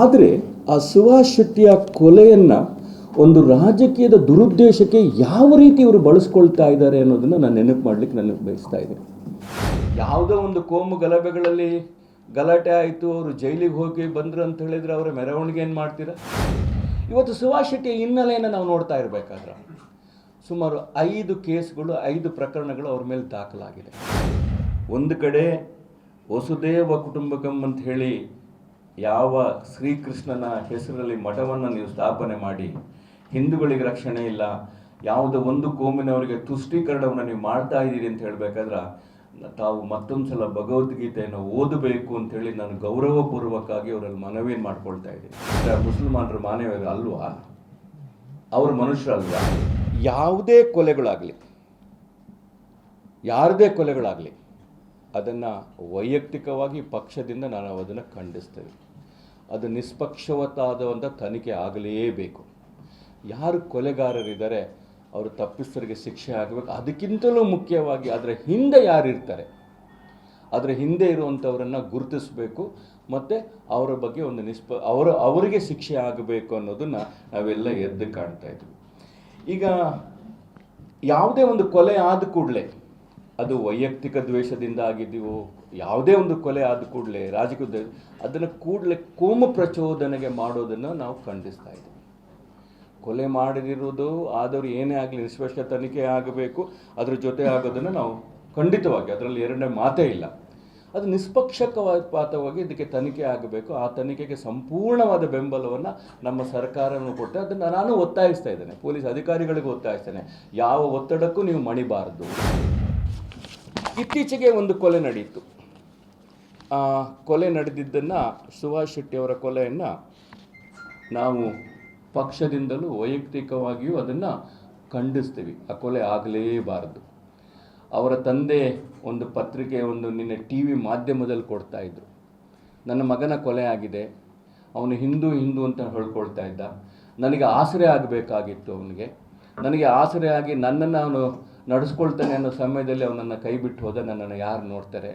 ಆದರೆ ಆ ಸುಭಾಷ್ ಶೆಟ್ಟಿಯ ಕೊಲೆಯನ್ನು ಒಂದು ರಾಜಕೀಯದ ದುರುದ್ದೇಶಕ್ಕೆ ಯಾವ ರೀತಿ ಇವರು ಬಳಸ್ಕೊಳ್ತಾ ಇದ್ದಾರೆ ಅನ್ನೋದನ್ನು ನಾನು ನೆನಪು ಮಾಡಲಿಕ್ಕೆ ನಾನು ಬಯಸ್ತಾ ಇದ್ದೀನಿ. ಯಾವುದೋ ಒಂದು ಕೋಮು ಗಲಭೆಗಳಲ್ಲಿ ಗಲಾಟೆ ಆಯಿತು, ಅವರು ಜೈಲಿಗೆ ಹೋಗಿ ಬಂದರು ಅಂತ ಹೇಳಿದರೆ ಅವರ ಮೆರವಣಿಗೆ ಏನು ಮಾಡ್ತೀರಾ? ಇವತ್ತು ಸುಭಾಷ್ ಶೆಟ್ಟಿಯ ಹಿನ್ನೆಲೆಯನ್ನು ನಾವು ನೋಡ್ತಾ ಇರಬೇಕಾದ್ರೆ ಸುಮಾರು ಐದು ಕೇಸ್ಗಳು, ಐದು ಪ್ರಕರಣಗಳು ಅವ್ರ ಮೇಲೆ ದಾಖಲಾಗಿದೆ. ಒಂದು ಕಡೆ ವಸುದೇವ ಕುಟುಂಬಕಂ ಅಂತ ಹೇಳಿ ಯಾವ ಶ್ರೀಕೃಷ್ಣನ ಹೆಸರಲ್ಲಿ ಮಠವನ್ನು ನೀವು ಸ್ಥಾಪನೆ ಮಾಡಿ, ಹಿಂದೂಗಳಿಗೆ ರಕ್ಷಣೆ ಇಲ್ಲ, ಯಾವುದೋ ಒಂದು ಕೋಮಿನವರಿಗೆ ತುಷ್ಟೀಕರಣವನ್ನು ನೀವು ಮಾಡ್ತಾ ಇದ್ದೀರಿ ಅಂತ ಹೇಳಬೇಕಾದ್ರೆ, ತಾವು ಮತ್ತೊಂದು ಸಲ ಭಗವದ್ಗೀತೆಯನ್ನು ಓದಬೇಕು ಅಂತ ಹೇಳಿ ನಾನು ಗೌರವಪೂರ್ವಕವಾಗಿ ಅವರಲ್ಲಿ ಮನವಿಯನ್ನು ಮಾಡ್ಕೊಳ್ತಾ ಇದ್ದೀನಿ. ಮುಸಲ್ಮಾನರ ಮಾನವರು ಅಲ್ವಾ? ಅವರು ಮನುಷ್ಯರಲ್ವಾ ಯಾವುದೇ ಕೊಲೆಗಳಾಗಲಿ, ಯಾರದೇ ಕೊಲೆಗಳಾಗಲಿ, ಅದನ್ನು ವೈಯಕ್ತಿಕವಾಗಿ ಪಕ್ಷದಿಂದ ನಾನು ಅದನ್ನು ಖಂಡಿಸ್ತೇವೆ ಅದು ನಿಷ್ಪಕ್ಷವತ್ತಾದಂಥ ತನಿಖೆ ಆಗಲೇಬೇಕು. ಯಾರು ಕೊಲೆಗಾರರಿದ್ದಾರೆ, ಅವರು ತಪ್ಪಿಸ್ತರಿಗೆ ಶಿಕ್ಷೆ ಆಗಬೇಕು, ಅದಕ್ಕಿಂತಲೂ ಮುಖ್ಯವಾಗಿ ಅದರ ಹಿಂದೆ ಯಾರಿರ್ತಾರೆ? ಅದರ ಹಿಂದೆ ಇರುವಂಥವರನ್ನು ಗುರುತಿಸಬೇಕು, ಮತ್ತು ಅವರ ಬಗ್ಗೆ ಒಂದು ನಿಷ್ಪ, ಅವರ, ಅವರಿಗೆ ಶಿಕ್ಷೆ ಆಗಬೇಕು ಅನ್ನೋದನ್ನು ನಾವೆಲ್ಲ ಎದ್ದು ಕಾಣ್ತಾ ಇದ್ವಿ. ಈಗ ಯಾವುದೇ ಒಂದು ಕೊಲೆ ಆದ ಕೂಡಲೇ ಅದು ವೈಯಕ್ತಿಕ ದ್ವೇಷದಿಂದ ಆಗಿದ್ದೀವೋ ಯಾವುದೇ ಒಂದು ಕೊಲೆ ಆದ ಕೂಡಲೇ ರಾಜಕೀಯ ಅದನ್ನು ಕೂಡಲೇ ಕೋಮ ಪ್ರಚೋದನೆಗೆ ಮಾಡೋದನ್ನು ನಾವು ಖಂಡಿಸ್ತಾ ಇದ್ದೀವಿ. ಕೊಲೆ ಮಾಡದಿರುವುದು, ಆದವರು ಏನೇ ಆಗಲಿ ನಿಷ್ಪಕ್ಷ ತನಿಖೆ ಆಗಬೇಕು, ಅದ್ರ ಜೊತೆ ಆಗೋದನ್ನು ನಾವು ಖಂಡಿತವಾಗಿ ಅದರಲ್ಲಿ ಎರಡನೇ ಮಾತೇ ಇಲ್ಲ. ಅದು ನಿಷ್ಪಕ್ಷಪಾತವಾಗಿ ಇದಕ್ಕೆ ತನಿಖೆ ಆಗಬೇಕು, ಆ ತನಿಖೆಗೆ ಸಂಪೂರ್ಣವಾದ ಬೆಂಬಲವನ್ನು ನಮ್ಮ ಸರ್ಕಾರವನ್ನು ಕೊಟ್ಟರೆ ಅದನ್ನು ನಾನು ಒತ್ತಾಯಿಸ್ತಾ ಇದ್ದೇನೆ, ಪೊಲೀಸ್ ಅಧಿಕಾರಿಗಳಿಗೂ ಒತ್ತಾಯಿಸ್ತೇನೆ, ಯಾವ ಒತ್ತಡಕ್ಕೂ ನೀವು ಮಣಿಬಾರದು. ಇತ್ತೀಚೆಗೆ ಒಂದು ಕೊಲೆ ನಡೆಯಿತು ಆ ಕೊಲೆ ನಡೆದಿದ್ದನ್ನು ಸುಭಾಷ್ ಶೆಟ್ಟಿಯವರ ಕೊಲೆಯನ್ನು ನಾವು ಪಕ್ಷದಿಂದಲೂ ವೈಯಕ್ತಿಕವಾಗಿಯೂ ಅದನ್ನು ಖಂಡಿಸ್ತೀವಿ. ಆ ಕೊಲೆ ಆಗಲೇಬಾರದು. ಅವರ ತಂದೆ ಒಂದು ಪತ್ರಿಕೆ ಒಂದು ನಿನ್ನೆ ಟಿ ವಿ ಮಾಧ್ಯಮದಲ್ಲಿ ಕೊಡ್ತಾ ಇದ್ದರು ನನ್ನ ಮಗನ ಕೊಲೆ ಆಗಿದೆ. ಅವನು ಹಿಂದೂ ಹಿಂದೂ ಅಂತ ಹೇಳ್ಕೊಳ್ತಾ ಇದ್ದ. ನನಗೆ ಆಸರೆ ಆಗಬೇಕಾಗಿತ್ತು ಅವನಿಗೆ. ನನಗೆ ಆಸರೆ ಆಗಿ ನನ್ನನ್ನು ಅವನು ನಡೆಸ್ಕೊಳ್ತಾನೆ ಅನ್ನೋ ಸಮಯದಲ್ಲಿ ಅವನನ್ನು ಕೈ ಬಿಟ್ಟು ಹೋದ ನನ್ನನ್ನು ಯಾರು ನೋಡ್ತಾರೆ?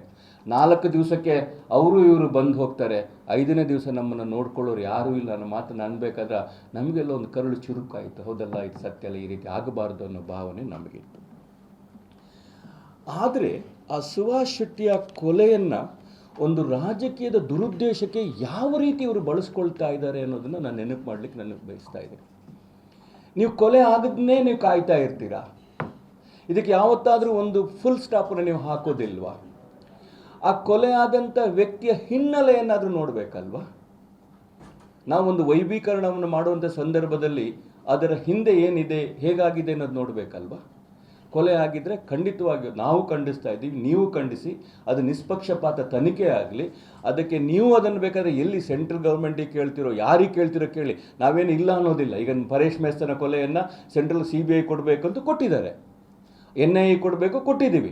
ನಾಲ್ಕು ದಿವಸಕ್ಕೆ ಅವರು ಇವರು ಬಂದು ಹೋಗ್ತಾರೆ. ಐದನೇ ದಿವಸ ನಮ್ಮನ್ನು ನೋಡ್ಕೊಳ್ಳೋರು ಯಾರೂ ಇಲ್ಲ ಅನ್ನೋ ಮಾತನ್ನು ಅನ್ಬೇಕಾದ್ರೆ ನಮಗೆಲ್ಲ ಒಂದು ಕರುಳು ಚುರುಕಾಯಿತು. ಹೌದಲ್ಲ, ಇದು ಸತ್ಯ ಅಲ್ಲ, ಈ ರೀತಿ ಆಗಬಾರ್ದು ಅನ್ನೋ ಭಾವನೆ ನಮಗಿತ್ತು. ಆದರೆ ಆ ಸುಭಾಷ್ ಶೆಟ್ಟಿಯ ಕೊಲೆಯನ್ನು ಒಂದು ರಾಜಕೀಯದ ದುರುದ್ದೇಶಕ್ಕೆ ಯಾವ ರೀತಿ ಇವರು ಬಳಸ್ಕೊಳ್ತಾ ಇದ್ದಾರೆ ಅನ್ನೋದನ್ನು ನಾನು ನೆನಪು ಮಾಡಲಿಕ್ಕೆ ನನಗೆ ಬಯಸ್ತಾ ಇದ್ದೀನಿ. ನೀವು ಕೊಲೆ ಆಗದನ್ನೇ ನೀವು ಕಾಯ್ತಾ ಇರ್ತೀರಾ? ಇದಕ್ಕೆ ಯಾವತ್ತಾದರೂ ಒಂದು ಫುಲ್ ಸ್ಟಾಪನ್ನು ನೀವು ಹಾಕೋದಿಲ್ವಾ? ಆ ಕೊಲೆ ಆದಂಥ ವ್ಯಕ್ತಿಯ ಹಿನ್ನೆಲೆಯನ್ನಾದರೂ ನೋಡಬೇಕಲ್ವಾ? ನಾವೊಂದು ವೈಭೀಕರಣವನ್ನು ಮಾಡುವಂಥ ಸಂದರ್ಭದಲ್ಲಿ ಅದರ ಹಿಂದೆ ಏನಿದೆ, ಹೇಗಾಗಿದೆ ಅನ್ನೋದು ನೋಡಬೇಕಲ್ವಾ? ಕೊಲೆ ಆಗಿದ್ದರೆ ಖಂಡಿತವಾಗಿ ನಾವು ಖಂಡಿಸ್ತಾ ಇದ್ದೀವಿ, ನೀವು ಖಂಡಿಸಿ, ಅದು ನಿಷ್ಪಕ್ಷಪಾತ ತನಿಖೆ ಆಗಲಿ, ಅದಕ್ಕೆ ನೀವು ಅದನ್ನು ಬೇಕಾದರೆ ಎಲ್ಲಿ ಸೆಂಟ್ರಲ್ ಗೌರ್ಮೆಂಟಿಗೆ ಕೇಳ್ತಿರೋ, ಯಾರಿಗೆ ಕೇಳ್ತಿರೋ ಕೇಳಿ. ನಾವೇನು ಇಲ್ಲ ಅನ್ನೋದಿಲ್ಲ. ಈಗ ಪರೇಶ್ ಮೇಸ್ತನ ಕೊಲೆಯನ್ನು ಸೆಂಟ್ರಲ್ ಸಿ ಬಿ ಐ ಕೊಡಬೇಕು ಅಂತ ಕೊಟ್ಟಿದ್ದಾರೆ. ಎನ್ ಐ ಕೊಡಬೇಕು, ಕೊಟ್ಟಿದ್ದೀವಿ.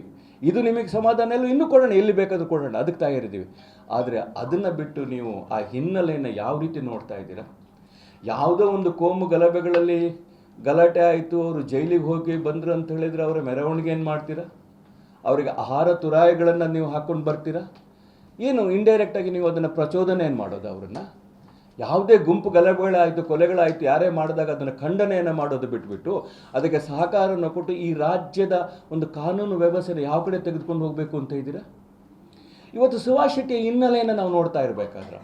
ಇದು ನಿಮಗೆ ಸಮಾಧಾನ ಎಲ್ಲ ಇನ್ನೂ ಕೊಡೋಣ, ಎಲ್ಲಿ ಬೇಕಾದರೂ ಕೊಡೋಣ, ಅದಕ್ಕೆ ತಯಾರಿದ್ದೀವಿ. ಆದರೆ ಅದನ್ನು ಬಿಟ್ಟು ನೀವು ಆ ಹಿನ್ನೆಲೆಯನ್ನು ಯಾವ ರೀತಿ ನೋಡ್ತಾ ಇದ್ದೀರಾ? ಯಾವುದೋ ಒಂದು ಕೋಮು ಗಲಭೆಗಳಲ್ಲಿ ಗಲಾಟೆ ಆಯಿತು, ಅವರು ಜೈಲಿಗೆ ಹೋಗಿ ಬಂದರು ಅಂತ ಹೇಳಿದರೆ ಅವರ ಮೆರವಣಿಗೆ ಏನು ಮಾಡ್ತೀರಾ? ಅವರಿಗೆ ಆಹಾರ ತುರಾಯಿಗಳನ್ನು ನೀವು ಹಾಕ್ಕೊಂಡು ಬರ್ತೀರಾ? ಏನು ಇಂಡೈರೆಕ್ಟಾಗಿ ನೀವು ಅದನ್ನು ಪ್ರಚೋದನೆ ಏನು ಮಾಡೋದು ಅವರನ್ನು? ಯಾವುದೇ ಗುಂಪು ಗಲಭೆಗಳಾಯಿತು, ಕೊಲೆಗಳಾಯಿತು, ಯಾರೇ ಮಾಡಿದಾಗ ಅದನ್ನು ಖಂಡನೆಯನ್ನು ಮಾಡೋದು ಬಿಟ್ಬಿಟ್ಟು ಅದಕ್ಕೆ ಸಹಕಾರವನ್ನು ಕೊಟ್ಟು ಈ ರಾಜ್ಯದ ಒಂದು ಕಾನೂನು ವ್ಯವಸ್ಥೆನ ಯಾವ ಕಡೆ ತೆಗೆದುಕೊಂಡು ಹೋಗಬೇಕು ಅಂತ ಇದ್ದೀರಾ? ಇವತ್ತು ಸುಭಾಷ್ ಶೆಟ್ಟಿಯ ಹಿನ್ನೆಲೆಯನ್ನು ನಾವು ನೋಡ್ತಾ ಇರಬೇಕಾದ್ರೆ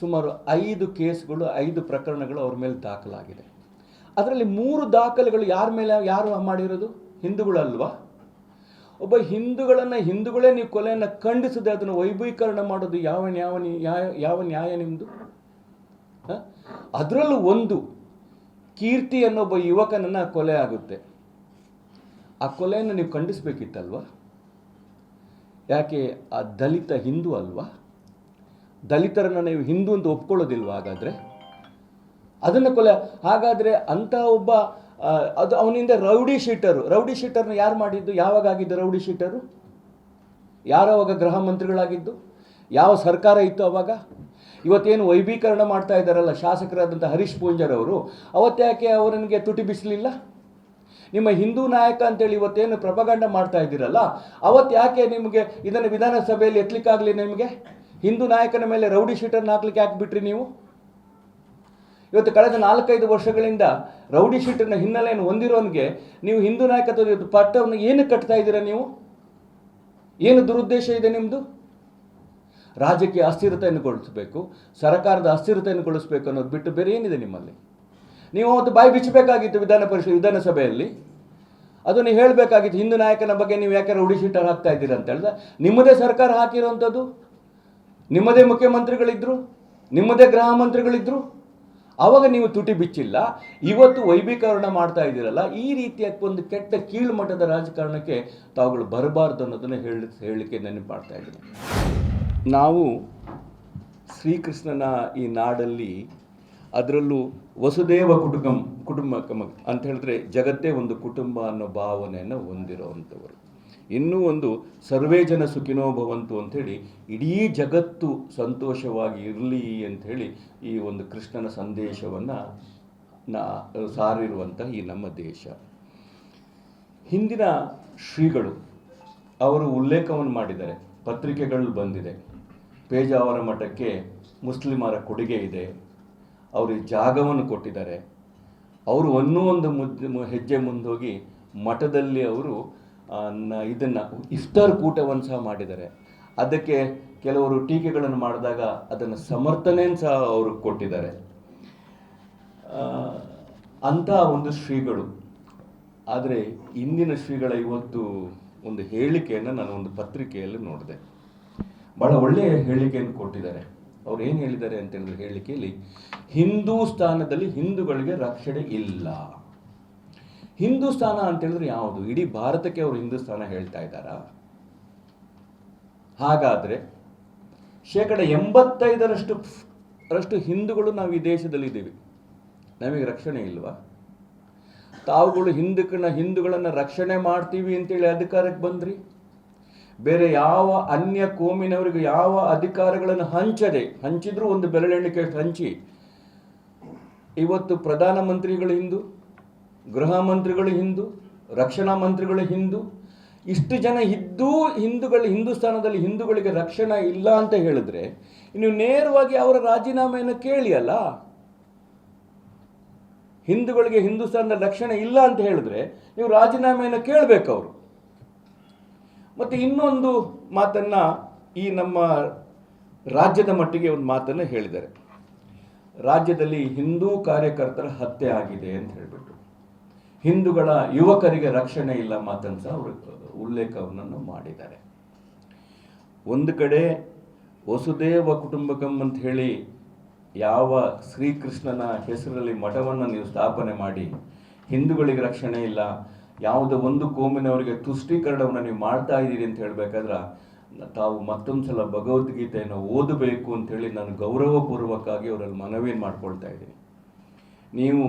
ಸುಮಾರು ಐದು ಕೇಸ್ಗಳು, ಐದು ಪ್ರಕರಣಗಳು ಅವ್ರ ಮೇಲೆ ದಾಖಲಾಗಿದೆ. ಅದರಲ್ಲಿ ಮೂರು ದಾಖಲೆಗಳು ಯಾರ ಮೇಲೆ, ಯಾರು ಮಾಡಿರೋದು? ಹಿಂದೂಗಳಲ್ವಾ? ಒಬ್ಬ ಹಿಂದೂಗಳನ್ನು, ಹಿಂದೂಗಳೇ ನೀವು ಕೊಲೆಯನ್ನು ಖಂಡಿಸದೆ ಅದನ್ನು ವೈಭವೀಕರಣ ಮಾಡೋದು ಯಾವ ನ್ಯಾಯ ಯಾವ ನ್ಯಾಯ ನಿಮ್ಮದು ಅದರಲ್ಲೂ ಒಂದು ಕೀರ್ತಿ ಅನ್ನೋ ಒಬ್ಬ ಯುವಕನನ್ನು ಕೊಲೆ ಆಗುತ್ತೆ. ಆ ಕೊಲೆಯನ್ನು ನೀವು ಖಂಡಿಸ್ಬೇಕಿತ್ತಲ್ವಾ? ಯಾಕೆ? ಆ ದಲಿತ ಹಿಂದೂ ಅಲ್ವಾ? ದಲಿತರನ್ನು ನೀವು ಹಿಂದೂ ಅಂತ ಒಪ್ಕೊಳ್ಳೋದಿಲ್ವಾ ಹಾಗಾದರೆ? ಅದನ್ನು ಕೊಲೆ, ಹಾಗಾದರೆ ಅಂಥ ಒಬ್ಬ ಅದು ಅವನಿಂದ ರೌಡಿ ಶೀಟರು. ರೌಡಿ ಶೀಟರ್ನ ಯಾರು ಮಾಡಿದ್ದು? ಯಾವಾಗ ಆಗಿದ್ದು ರೌಡಿ ಶೀಟರು? ಯಾರು ಅವಾಗ ಗೃಹ ಮಂತ್ರಿಗಳಾಗಿದ್ದು? ಯಾವ ಸರ್ಕಾರ ಇತ್ತು ಅವಾಗ? ಇವತ್ತೇನು ವೈಭೀಕರಣ ಮಾಡ್ತಾ ಇದ್ದಾರಲ್ಲ ಶಾಸಕರಾದಂಥ ಹರೀಶ್ ಪೂಂಜರ್ ಅವರು ಅವತ್ತ್ಯಾಕೆ ಅವರನಿಗೆ ತುಟಿ ಬಿಸಲಿಲ್ಲ? ನಿಮ್ಮ ಹಿಂದೂ ನಾಯಕ ಅಂತೇಳಿ ಇವತ್ತೇನು ಪ್ರಪಗಂಡ ಮಾಡ್ತಾ ಇದ್ದೀರಲ್ಲ, ಅವತ್ತು ಯಾಕೆ ನಿಮಗೆ ಇದನ್ನು ವಿಧಾನಸಭೆಯಲ್ಲಿ ಎತ್ತಲಿಕ್ಕಾಗಲಿ ನಿಮಗೆ? ಹಿಂದೂ ನಾಯಕನ ಮೇಲೆ ರೌಡಿ ಶೀಟರ್ನ ಹಾಕ್ಲಿಕ್ಕೆ ಯಾಕೆ ಬಿಟ್ರಿ ನೀವು? ಇವತ್ತು ಕಳೆದ ನಾಲ್ಕೈದು ವರ್ಷಗಳಿಂದ ರೌಡಿ ಶೀಟರ್ನ ಹಿನ್ನೆಲೆಯನ್ನು ಹೊಂದಿರೋನಿಗೆ ನೀವು ಹಿಂದೂ ನಾಯಕತ್ವದ ಪಟ್ಟವನ್ನು ಏನು ಕಟ್ತಾ ಇದ್ದೀರಾ ನೀವು? ಏನು ದುರುದ್ದೇಶ ಇದೆ ನಿಮ್ಮದು ರಾಜಕೀಯ ಅಸ್ಥಿರತೆಯನ್ನು ಕೊಡಿಸಬೇಕು, ಸರ್ಕಾರದ ಅಸ್ಥಿರತೆಯನ್ನು ಕೊಡಿಸಬೇಕು ಅನ್ನೋದು ಬಿಟ್ಟು ಬೇರೆ ಏನಿದೆ ನಿಮ್ಮಲ್ಲಿ? ನೀವು ಅವತ್ತು ಬಾಯಿ ಬಿಚ್ಚಬೇಕಾಗಿತ್ತು ವಿಧಾನ ಪರಿಷತ್, ವಿಧಾನಸಭೆಯಲ್ಲಿ. ಅದು ನೀವು ಹೇಳಬೇಕಾಗಿತ್ತು, ಹಿಂದೂ ನಾಯಕನ ಬಗ್ಗೆ ನೀವು ಯಾಕೆ ರೌಡಿ ಶೀಟರ್ ಹಾಕ್ತಾ ಇದ್ದೀರಾ ಅಂತ ಹೇಳಿದ್ರೆ, ನಿಮ್ಮದೇ ಸರ್ಕಾರ ಹಾಕಿರೋವಂಥದ್ದು ನಿಮ್ಮದೇ ಮುಖ್ಯಮಂತ್ರಿಗಳಿದ್ರು? ನಿಮ್ಮದೇ ಗೃಹ ಮಂತ್ರಿಗಳಿದ್ರು? ಆವಾಗ ನೀವು ತುಟಿ ಬಿಚ್ಚಿಲ್ಲ, ಇವತ್ತು ವೈಭೀಕರಣ ಮಾಡ್ತಾ ಇದ್ದೀರಲ್ಲ, ಈ ರೀತಿಯ ಒಂದು ಕೆಟ್ಟ ಕೀಳುಮಟ್ಟದ ರಾಜಕಾರಣಕ್ಕೆ ತಾವುಗಳು ಬರಬಾರ್ದು ಅನ್ನೋದನ್ನು ಹೇಳಿ, ಹೇಳಲಿಕ್ಕೆ ನೆನಪು ಮಾಡ್ತಾ ಇದ್ದೀನಿ ನಾವು ಶ್ರೀಕೃಷ್ಣನ ಈ ನಾಡಲ್ಲಿ ಅದರಲ್ಲೂ ವಸುದೇವ ಕುಟುಂಬ ಕುಟುಂಬ ಅಂತ ಹೇಳಿದ್ರೆ ಜಗತ್ತೇ ಒಂದು ಕುಟುಂಬ ಅನ್ನೋ ಭಾವನೆಯನ್ನು ಹೊಂದಿರೋವಂಥವರು. ಇನ್ನೂ ಒಂದು ಸರ್ವೇ ಜನ ಸುಖಿನೋ ಭವಂತು ಅಂಥೇಳಿ ಇಡೀ ಜಗತ್ತು ಸಂತೋಷವಾಗಿ ಇರಲಿ ಅಂಥೇಳಿ ಈ ಒಂದು ಕೃಷ್ಣನ ಸಂದೇಶವನ್ನು ನಾ ಸಾರಿರುವಂಥ ಈ ನಮ್ಮ ದೇಶ. ಹಿಂದಿನ ಶ್ರೀಗಳು ಅವರು ಉಲ್ಲೇಖವನ್ನು ಮಾಡಿದ್ದಾರೆ, ಪತ್ರಿಕೆಗಳು ಬಂದಿದೆ. ಪೇಜಾವರ ಮಠಕ್ಕೆ ಮುಸ್ಲಿಮರ ಕೊಡುಗೆ ಇದೆ. ಅವರಿಗೆ ಜಾಗವನ್ನು ಕೊಟ್ಟಿದ್ದಾರೆ. ಅವರು ಇನ್ನೂ ಒಂದು ಮುದ್ದೆ ಹೆಜ್ಜೆ ಮುಂದೋಗಿ ಮಠದಲ್ಲಿ ಅವರು ಇದನ್ನು ಇಫ್ತಾರ್ ಕೂಟವನ್ನು ಸಹ ಮಾಡಿದ್ದಾರೆ. ಅದಕ್ಕೆ ಕೆಲವರು ಟೀಕೆಗಳನ್ನು ಮಾಡಿದಾಗ ಅದನ್ನು ಸಮರ್ಥನೆಯನ್ನು ಸಹ ಅವರು ಕೊಟ್ಟಿದ್ದಾರೆ. ಅಂಥ ಒಂದು ಶ್ರೀಗಳು. ಆದರೆ ಇಂದಿನ ಶ್ರೀಗಳ ಇವತ್ತು ಒಂದು ಹೇಳಿಕೆಯನ್ನು ನಾನು ಒಂದು ಪತ್ರಿಕೆಯಲ್ಲಿ ನೋಡಿದೆ. ಬಹಳ ಒಳ್ಳೆಯ ಹೇಳಿಕೆಯನ್ನು ಕೊಟ್ಟಿದ್ದಾರೆ. ಅವ್ರು ಏನು ಹೇಳಿದ್ದಾರೆ ಅಂತ ಹೇಳಿದ್ರೆ ಹೇಳಿಕೆಯಲ್ಲಿ ಹಿಂದೂಸ್ತಾನದಲ್ಲಿ ಹಿಂದೂಗಳಿಗೆ ರಕ್ಷಣೆ ಇಲ್ಲ. ಹಿಂದೂಸ್ತಾನ ಅಂತ ಹೇಳಿದ್ರೆ ಯಾವುದು? ಇಡೀ ಭಾರತಕ್ಕೆ ಅವರು ಹಿಂದೂಸ್ತಾನ ಹೇಳ್ತಾ ಇದ್ದಾರ? ಹಾಗಾದ್ರೆ ಶೇಕಡ ಎಂಬತ್ತೈದರಷ್ಟು ರಷ್ಟು ಹಿಂದೂಗಳು ನಾವು ಈ ದೇಶದಲ್ಲಿದ್ದೀವಿ. ನಮಗೆ ರಕ್ಷಣೆ ಇಲ್ವಾ? ತಾವುಗಳು ಹಿಂದೂಕನ ಹಿಂದೂಗಳನ್ನು ರಕ್ಷಣೆ ಮಾಡ್ತೀವಿ ಅಂತೇಳಿ ಅಧಿಕಾರಕ್ಕೆ ಬಂದ್ರಿ? ಬೇರೆ ಯಾವ ಅನ್ಯ ಕೋಮಿನವರಿಗೆ ಯಾವ ಅಧಿಕಾರಗಳನ್ನು ಹಂಚದೆ, ಹಂಚಿದ್ರು ಒಂದು ಬೆರಳೆಣಿಕೆ ಹಂಚಿ. ಇವತ್ತು ಪ್ರಧಾನಮಂತ್ರಿಗಳು ಹಿಂದೂ, ಗೃಹ ಮಂತ್ರಿಗಳು ಹಿಂದೂ, ರಕ್ಷಣಾ ಮಂತ್ರಿಗಳು ಹಿಂದೂ, ಇಷ್ಟು ಜನ ಇದ್ದೂ ಹಿಂದೂಗಳು ಹಿಂದೂಸ್ತಾನದಲ್ಲಿ ಹಿಂದೂಗಳಿಗೆ ರಕ್ಷಣೆ ಇಲ್ಲ ಅಂತ ಹೇಳಿದ್ರೆ ನೀವು ನೇರವಾಗಿ ಅವರ ರಾಜೀನಾಮೆಯನ್ನು ಕೇಳಿ ಅಲ್ಲ? ಹಿಂದೂಗಳಿಗೆ ಹಿಂದೂಸ್ತಾನದ ರಕ್ಷಣೆ ಇಲ್ಲ ಅಂತ ಹೇಳಿದ್ರೆ, ನೀವು ರಾಜೀನಾಮೆಯನ್ನು ಕೇಳಬೇಕು ಅವರು. ಮತ್ತು ಇನ್ನೊಂದು ಮಾತನ್ನ ಈ ನಮ್ಮ ರಾಜ್ಯದ ಮಟ್ಟಿಗೆ ಒಂದು ಮಾತನ್ನು ಹೇಳಿದ್ದಾರೆ. ರಾಜ್ಯದಲ್ಲಿ ಹಿಂದೂ ಕಾರ್ಯಕರ್ತರ ಹತ್ಯೆ ಆಗಿದೆ ಅಂತ ಹೇಳಿಬಿಟ್ಟು. ಹಿಂದೂಗಳ ಯುವಕರಿಗೆ ರಕ್ಷಣೆ ಇಲ್ಲ ಮಾತನ್ನು ಸಹ ಉಲ್ಲೇಖವನ್ನು ಮಾಡಿದ್ದಾರೆ. ಒಂದು ಕಡೆ ವಸುದೇವ ಕುಟುಂಬಕಂ ಅಂತ ಹೇಳಿ ಯಾವ ಶ್ರೀಕೃಷ್ಣನ ಹೆಸರಲ್ಲಿ ಮಠವನ್ನು ನೀವು ಸ್ಥಾಪನೆ ಮಾಡಿ ಹಿಂದೂಗಳಿಗೆ ರಕ್ಷಣೆ ಇಲ್ಲ ಯಾವುದೋ ಒಂದು ಕೋಮಿನವರಿಗೆ ತುಷ್ಟೀಕರಣವನ್ನು ನೀವು ಮಾಡ್ತಾ ಇದ್ದೀರಿ ಅಂತ ಹೇಳಬೇಕಾದ್ರೆ, ತಾವು ಮತ್ತೊಂದು ಸಲ ಭಗವದ್ಗೀತೆಯನ್ನು ಓದಬೇಕು ಅಂತೇಳಿ ನಾನು ಗೌರವಪೂರ್ವಕವಾಗಿ ಅವರಲ್ಲಿ ಮನವಿಯನ್ನು ಮಾಡ್ಕೊಳ್ತಾ ಇದ್ದೀನಿ. ನೀವು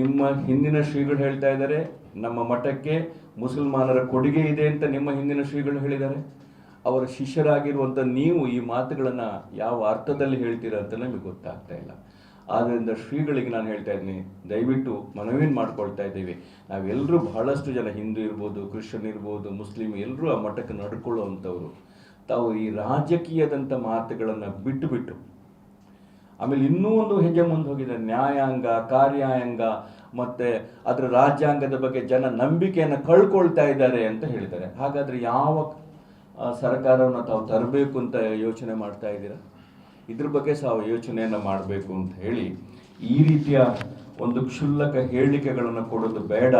ನಿಮ್ಮ ಹಿಂದಿನ ಶ್ರೀಗಳು ಹೇಳ್ತಾ ಇದ್ದಾರೆ, ನಮ್ಮ ಮಠಕ್ಕೆ ಮುಸಲ್ಮಾನರ ಕೊಡುಗೆ ಇದೆ ಅಂತ ನಿಮ್ಮ ಹಿಂದಿನ ಶ್ರೀಗಳು ಹೇಳಿದ್ದಾರೆ. ಅವರ ಶಿಷ್ಯರಾಗಿರುವಂಥ ನೀವು ಈ ಮಾತುಗಳನ್ನು ಯಾವ ಅರ್ಥದಲ್ಲಿ ಹೇಳ್ತೀರಾ ಅಂತ ನಮಗೆ ಗೊತ್ತಾಗ್ತಾ ಇಲ್ಲ. ಆದ್ದರಿಂದ ಶ್ರೀಗಳಿಗೆ ನಾನು ಹೇಳ್ತಾ ಇದ್ದೀನಿ, ದಯವಿಟ್ಟು ಮನವಿಯನ್ನು ಮಾಡ್ಕೊಳ್ತಾ ಇದ್ದೀವಿ. ನಾವೆಲ್ಲರೂ ಬಹಳಷ್ಟು ಜನ ಹಿಂದೂ ಇರ್ಬೋದು, ಕ್ರಿಶ್ಚಿಯನ್ ಇರ್ಬೋದು, ಮುಸ್ಲಿಂ, ಎಲ್ಲರೂ ಆ ಮಠಕ್ಕೆ ನಡ್ಕೊಳ್ಳುವಂಥವ್ರು. ತಾವು ಈ ರಾಜಕೀಯದಂಥ ಮಾತುಗಳನ್ನು ಬಿಟ್ಟುಬಿಟ್ಟು ಬಿಟ್ಟು ಆಮೇಲೆ ಇನ್ನೂ ಒಂದು ಹೆಜ್ಜೆ ಮುಂದೆ ಹೋಗಿದೆ, ನ್ಯಾಯಾಂಗ, ಕಾರ್ಯಾಂಗ, ಮತ್ತೆ ಅದರ ರಾಜ್ಯಾಂಗದ ಬಗ್ಗೆ ಜನ ನಂಬಿಕೆಯನ್ನು ಕಳ್ಕೊಳ್ತಾ ಇದ್ದಾರೆ ಅಂತ ಹೇಳ್ತಾರೆ ಹಾಗಾದ್ರೆ ಯಾವ ಸರ್ಕಾರವನ್ನು ತಾವು ತರಬೇಕು ಅಂತ ಯೋಚನೆ ಮಾಡ್ತಾ ಇದ್ದೀರಾ? ಇದ್ರ ಬಗ್ಗೆ ಸಹ ಯೋಚನೆಯನ್ನು ಮಾಡಬೇಕು ಅಂತ ಹೇಳಿ ಈ ರೀತಿಯ ಒಂದು ಕ್ಷುಲ್ಲಕ ಹೇಳಿಕೆಗಳನ್ನು ಕೊಡೋದು ಬೇಡ.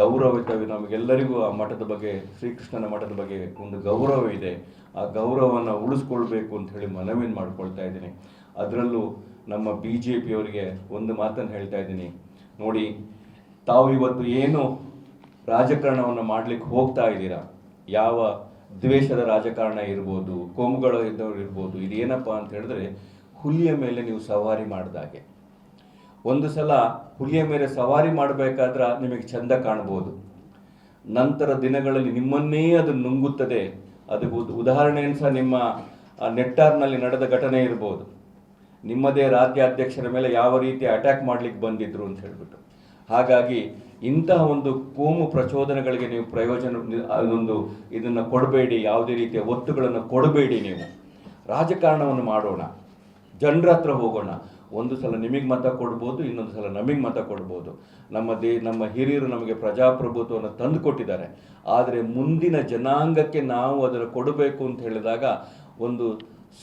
ಗೌರವ ಇದ್ದಾವೆ ನಮಗೆಲ್ಲರಿಗೂ ಆ ಮಠದ ಬಗ್ಗೆ, ಶ್ರೀಕೃಷ್ಣನ ಮಠದ ಬಗ್ಗೆ ಒಂದು ಗೌರವ ಇದೆ. ಆ ಗೌರವವನ್ನು ಉಳಿಸ್ಕೊಳ್ಬೇಕು ಅಂತ ಹೇಳಿ ಮನವಿಯನ್ನು ಮಾಡ್ಕೊಳ್ತಾ ಇದ್ದೀನಿ. ಅದರಲ್ಲೂ ನಮ್ಮ ಬಿ ಜೆ ಪಿಯವರಿಗೆ ಒಂದು ಮಾತನ್ನು ಹೇಳ್ತಾ ಇದ್ದೀನಿ. ನೋಡಿ, ತಾವು ಇವತ್ತು ಏನು ರಾಜಕಾರಣವನ್ನು ಮಾಡಲಿಕ್ಕೆ ಹೋಗ್ತಾ ಇದ್ದೀರಾ? ಯಾವ ದ್ವೇಷದ ರಾಜಕಾರಣ ಇರ್ಬೋದು ಕೋಮುಗಳು ಇದ್ದವ್ರು ಇರ್ಬೋದು ಇದೇನಪ್ಪ ಅಂತ ಹೇಳಿದ್ರೆ ಹುಲಿಯ ಮೇಲೆ ನೀವು ಸವಾರಿ ಮಾಡಿದಾಗೆ ಒಂದು ಸಲ ಹುಲಿಯ ಮೇಲೆ ಸವಾರಿ ಮಾಡಬೇಕಾದ್ರೆ ನಿಮಗೆ ಚಂದ ಕಾಣ್ಬೋದು. ನಂತರ ದಿನಗಳಲ್ಲಿ ನಿಮ್ಮನ್ನೇ ಅದು ನುಂಗುತ್ತದೆ. ಅದಕ್ಕೆ ಉದ್- ಉದಾಹರಣೆಯನ್ನು ಸಹ ನಿಮ್ಮ ನೆಟ್ಟಾರ್ನಲ್ಲಿ ನಡೆದ ಘಟನೆ ಇರ್ಬೋದು. ನಿಮ್ಮದೇ ರಾಜ್ಯಾಧ್ಯಕ್ಷರ ಮೇಲೆ ಯಾವ ರೀತಿ ಅಟ್ಯಾಕ್ ಮಾಡ್ಲಿಕ್ಕೆ ಬಂದಿದ್ರು ಅಂತ ಹೇಳ್ಬಿಟ್ಟು. ಹಾಗಾಗಿ ಇಂತಹ ಒಂದು ಕೋಮು ಪ್ರಚೋದನೆಗಳಿಗೆ ನೀವು ಪ್ರಯೋಜನ, ಅದೊಂದು ಇದನ್ನು ಕೊಡಬೇಡಿ, ಯಾವುದೇ ರೀತಿಯ ಒತ್ತುಗಳನ್ನು ಕೊಡಬೇಡಿ ನೀವು. ರಾಜಕಾರಣವನ್ನು ಮಾಡೋಣ. ಜನರ ಹತ್ರ ಹೋಗೋಣ. ಒಂದು ಸಲ ನಿಮಗೆ ಮತ ಕೊಡ್ಬೋದು, ಇನ್ನೊಂದು ಸಲ ನಮಗೆ ಮತ ಕೊಡ್ಬೋದು. ನಮ್ಮ ದೇ, ನಮ್ಮ ಹಿರಿಯರು ನಮಗೆ ಪ್ರಜಾಪ್ರಭುತ್ವವನ್ನು ತಂದು ಕೊಟ್ಟಿದ್ದಾರೆ ಆದರೆ ಮುಂದಿನ ಜನಾಂಗಕ್ಕೆ ನಾವು ಅದನ್ನು ಕೊಡಬೇಕು ಅಂತ ಹೇಳಿದಾಗ ಒಂದು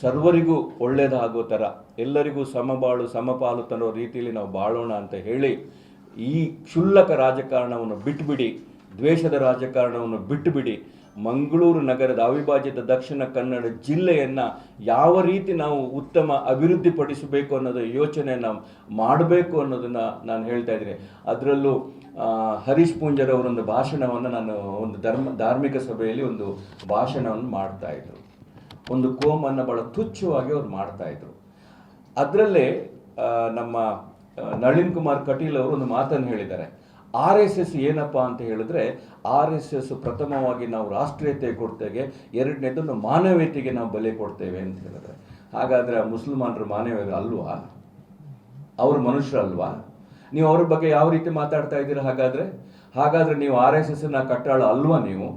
ಸರ್ವರಿಗೂ ಒಳ್ಳೆಯದಾಗೋ ಥರ, ಎಲ್ಲರಿಗೂ ಸಮಬಾಳು, ಸಮಪಾಲು ತನ್ನೋ ರೀತಿಯಲ್ಲಿ ನಾವು ಬಾಳೋಣ ಅಂತ ಹೇಳಿ ಈ ಕ್ಷುಲ್ಲಕ ರಾಜಕಾರಣವನ್ನು ಬಿಟ್ಟುಬಿಡಿ ದ್ವೇಷದ ರಾಜಕಾರಣವನ್ನು ಬಿಟ್ಟುಬಿಡಿ ಮಂಗಳೂರು ನಗರದ ಅವಿಭಾಜ್ಯದ ದಕ್ಷಿಣ ಕನ್ನಡ ಜಿಲ್ಲೆಯನ್ನು ಯಾವ ರೀತಿ ನಾವು ಉತ್ತಮ ಅಭಿವೃದ್ಧಿಪಡಿಸಬೇಕು ಅನ್ನೋದು ಯೋಚನೆಯನ್ನು ಮಾಡಬೇಕು ಅನ್ನೋದನ್ನು ನಾನು ಹೇಳ್ತಾ ಇದ್ದೀನಿ. ಅದರಲ್ಲೂ ಹರೀಶ್ ಪೂಂಜರ್ ಅವರೊಂದು ಭಾಷಣವನ್ನು ನಾನು ಒಂದು ಧರ್ಮ, ಧಾರ್ಮಿಕ ಸಭೆಯಲ್ಲಿ ಒಂದು ಭಾಷಣವನ್ನು ಮಾಡ್ತಾ ಇದ್ರು. ಒಂದು ಕೋಮನ್ನು ಬಹಳ ತುಚ್ಛವಾಗಿ ಅವ್ರು ಮಾಡ್ತಾ ಇದ್ರು. ಅದರಲ್ಲೇ ನಮ್ಮ ನಳಿನ್ ಕುಮಾರ್ ಕಟೀಲ್ ಅವರು ಒಂದು ಮಾತನ್ನು ಹೇಳಿದ್ದಾರೆ. ಆರ್ ಎಸ್ ಎಸ್ ಏನಪ್ಪ ಅಂತ ಹೇಳಿದ್ರೆ, ಆರ್ ಎಸ್ ಎಸ್ ಪ್ರಥಮವಾಗಿ ನಾವು ರಾಷ್ಟ್ರೀಯತೆ ಕೊಡ್ತೇವೆ ಎರಡನೇದನ್ನು ಮಾನವೀಯತೆಗೆ ನಾವು ಬೆಲೆ ಕೊಡ್ತೇವೆ ಅಂತ ಹೇಳಿದ್ರೆ ಹಾಗಾದ್ರೆ ಆ ಮುಸಲ್ಮಾನರು ಮಾನವೀಯರು ಅಲ್ವಾ? ಅವರು ಮನುಷ್ಯರಲ್ವಾ ನೀವು ಅವ್ರ ಬಗ್ಗೆ ಯಾವ ರೀತಿ ಮಾತಾಡ್ತಾ ಇದ್ದೀರಾ ಹಾಗಾದ್ರೆ? ಹಾಗಾದ್ರೆ ನೀವು ಆರ್ ಎಸ್ ಎಸ್ನ ಕಟ್ಟಾಳ ಅಲ್ವಾ ನೀವು?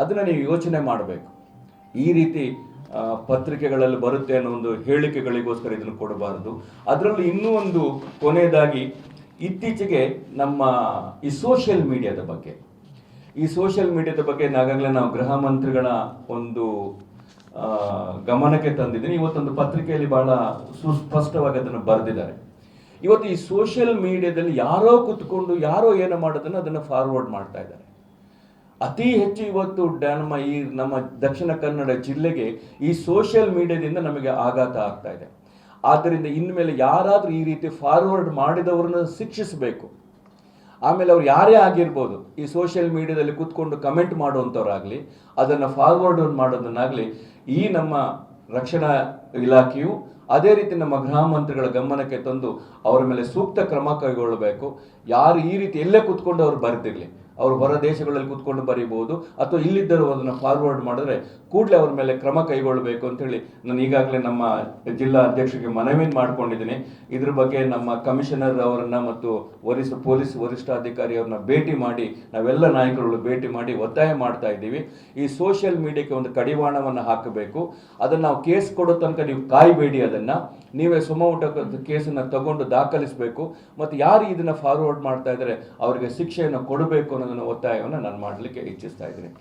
ಅದನ್ನು ನೀವು ಯೋಚನೆ ಮಾಡಬೇಕು. ಈ ರೀತಿ ಪತ್ರಿಕೆಗಳಲ್ಲಿ ಬರುತ್ತೆ ಅನ್ನೋ ಒಂದು ಹೇಳಿಕೆಗಳಿಗೋಸ್ಕರ ಇದನ್ನು ಕೊಡಬಾರದು. ಅದರಲ್ಲಿ ಇನ್ನೂ ಒಂದು ಕೊನೆಯದಾಗಿ, ಇತ್ತೀಚೆಗೆ ನಮ್ಮ ಈ ಸೋಷಿಯಲ್ ಮೀಡಿಯಾದ ಬಗ್ಗೆ. ಈ ಸೋಷಿಯಲ್ ಮೀಡಿಯಾದ ಬಗ್ಗೆ ನಾಗಾಗಲೇ ನಾವು ಗೃಹ ಮಂತ್ರಿಗಳ ಒಂದು ಗಮನಕ್ಕೆ ತಂದಿದ್ದೀನಿ. ಇವತ್ತೊಂದು ಪತ್ರಿಕೆಯಲ್ಲಿ ಬಹಳ ಸುಸ್ಪಷ್ಟವಾಗಿ ಅದನ್ನು ಬರೆದಿದ್ದಾರೆ. ಇವತ್ತು ಈ ಸೋಷಿಯಲ್ ಮೀಡಿಯಾದಲ್ಲಿ ಯಾರೋ ಕುತ್ಕೊಂಡು, ಯಾರೋ ಏನೋ ಮಾಡೋದನ್ನು ಅದನ್ನು ಫಾರ್ವರ್ಡ್ ಮಾಡ್ತಾ ಇದ್ದಾರೆ. ಅತಿ ಹೆಚ್ಚು ಇವತ್ತು ನಮ್ಮ ಈ ನಮ್ಮ ದಕ್ಷಿಣ ಕನ್ನಡ ಜಿಲ್ಲೆಗೆ ಈ ಸೋಷಿಯಲ್ ಮೀಡಿಯಾದಿಂದ ನಮಗೆ ಆಘಾತ ಆಗ್ತಾ ಇದೆ. ಆದ್ದರಿಂದ ಇನ್ಮೇಲೆ ಯಾರಾದರೂ ಈ ರೀತಿ ಫಾರ್ವರ್ಡ್ ಮಾಡಿದವರನ್ನು ಶಿಕ್ಷಿಸಬೇಕು. ಆಮೇಲೆ ಅವ್ರು ಯಾರೇ ಆಗಿರ್ಬೋದು, ಈ ಸೋಷಿಯಲ್ ಮೀಡಿಯಾದಲ್ಲಿ ಕೂತ್ಕೊಂಡು ಕಮೆಂಟ್ ಮಾಡುವಂಥವ್ರಾಗಲಿ, ಅದನ್ನು ಫಾರ್ವರ್ಡ್ ಮಾಡೋದನ್ನಾಗಲಿ, ಈ ನಮ್ಮ ರಕ್ಷಣಾ ಇಲಾಖೆಯು ಅದೇ ರೀತಿ ನಮ್ಮ ಗೃಹ ಮಂತ್ರಿಗಳ ಗಮನಕ್ಕೆ ತಂದು ಅವರ ಮೇಲೆ ಸೂಕ್ತ ಕ್ರಮ ಕೈಗೊಳ್ಳಬೇಕು. ಯಾರು ಈ ರೀತಿ ಎಲ್ಲೇ ಕೂತ್ಕೊಂಡು ಅವರು ಬರೆದಿರಲಿ ಅವರು ಹೊರ ದೇಶಗಳಲ್ಲಿ ಕೂತ್ಕೊಂಡು ಬರೀಬಹುದು. ಅಥವಾ ಇಲ್ಲಿದ್ದರೂ ಅದನ್ನು ಫಾರ್ವರ್ಡ್ ಮಾಡಿದ್ರೆ ಕೂಡಲೇ ಅವರ ಮೇಲೆ ಕ್ರಮ ಕೈಗೊಳ್ಳಬೇಕು ಅಂತೇಳಿ ನಾನು ಈಗಾಗಲೇ ನಮ್ಮ ಜಿಲ್ಲಾ ಅಧ್ಯಕ್ಷರಿಗೆ ಮನವಿ ಮಾಡ್ಕೊಂಡಿದ್ದೀನಿ. ಇದ್ರ ಬಗ್ಗೆ ನಮ್ಮ ಕಮಿಷನರ್ ಅವರನ್ನ ಮತ್ತು ವರಿಷ್ಠ ಪೊಲೀಸ್ ವರಿಷ್ಠಾಧಿಕಾರಿ ಅವ್ರನ್ನ ಭೇಟಿ ಮಾಡಿ, ನಾವೆಲ್ಲ ನಾಯಕರುಗಳು ಭೇಟಿ ಮಾಡಿ ಒತ್ತಾಯ ಮಾಡ್ತಾ ಇದ್ದೀವಿ. ಈ ಸೋಷಿಯಲ್ ಮೀಡಿಯಾಕ್ಕೆ ಒಂದು ಕಡಿವಾಣವನ್ನು ಹಾಕಬೇಕು. ಅದನ್ನು ನಾವು ಕೇಸ್ ಕೊಡೋ ತನಕ ನೀವು ಕಾಯಬೇಡಿ ಅದನ್ನು. ನೀವೇ ಸುಮೌಟ ಕೇಸನ್ನು ತಗೊಂಡು ದಾಖಲಿಸಬೇಕು, ಮತ್ತು ಯಾರು ಇದನ್ನು ಫಾರ್ವರ್ಡ್ ಮಾಡ್ತಾ ಇದ್ದಾರೆ, ಅವರಿಗೆ ಶಿಕ್ಷೆಯನ್ನು ಕೊಡಬೇಕು ಅನ್ನೋದನ್ನು ಒತ್ತಾಯವನ್ನು ನಾನು ಮಾಡಲಿಕ್ಕೆ ಇಚ್ಛಿಸ್ತಾ ಇದ್ದೀನಿ.